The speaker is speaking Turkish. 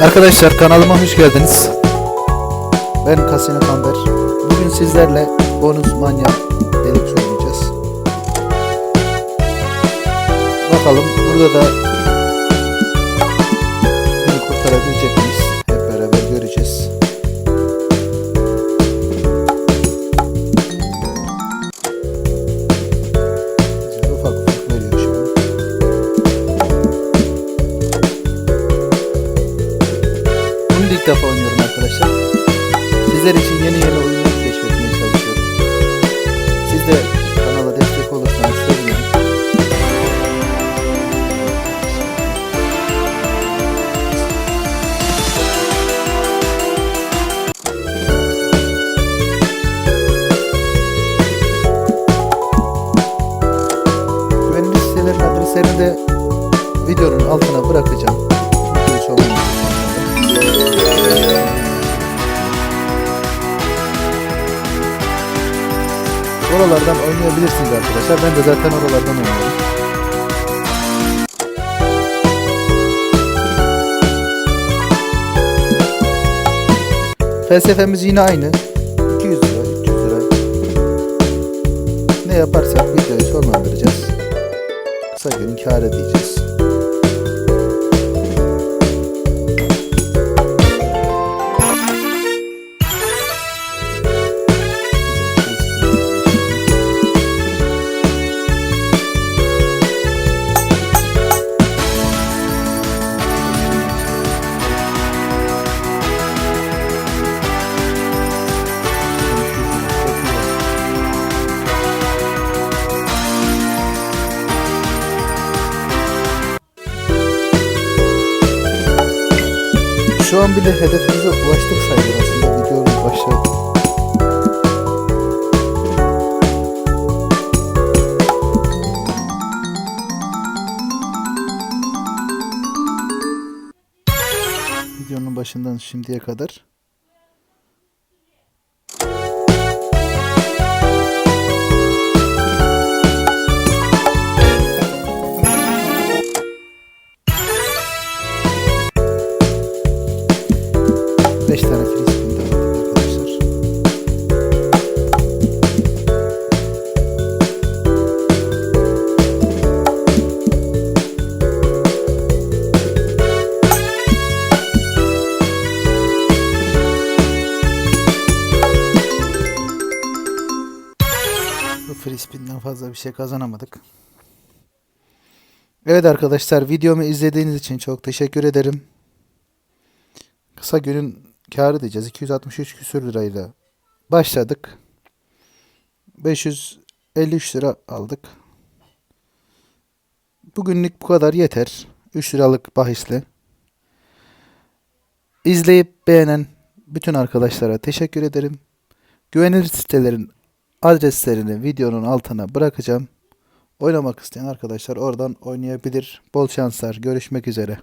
Arkadaşlar kanalıma hoş geldiniz. Ben Kasino Kamber. Bugün sizlerle bonus manyak delik oynayacağız. Bakalım burada da beni kurtarabilecek miyiz? İlk defa oynuyorum arkadaşlar. Sizler için yeni yeni oyunlar keşfetmeye çalışıyorum. Siz de kanala destek olursanız sevinirim. Güvenilir sitelerin adreslerini de videonun altına bırakacağım. Videoyu sonuna Oralardan oynayabilirsiniz arkadaşlar. Ben de zaten oralardan oynuyorum. Felsefemiz yine aynı. 200 lira, 300 lira. Ne yaparsak videoyu sonlandıracağız. Kısa gün kâr edeceğiz. Şu an bile hedefimize ulaştık sayılır aslında videonun başı. Videonun başından şimdiye kadar. Beş tane aldık arkadaşlar. Bu free spin'den fazla bir şey kazanamadık. Evet arkadaşlar videomu izlediğiniz için çok teşekkür ederim. Kısa günün kârı diyeceğiz. 263 küsür lirayla başladık. 553 lira aldık. Bugünlük bu kadar yeter. 3 liralık bahisle. İzleyip beğenen bütün arkadaşlara teşekkür ederim. Güvenilir sitelerin adreslerini videonun altına bırakacağım. Oynamak isteyen arkadaşlar oradan oynayabilir. Bol şanslar. Görüşmek üzere.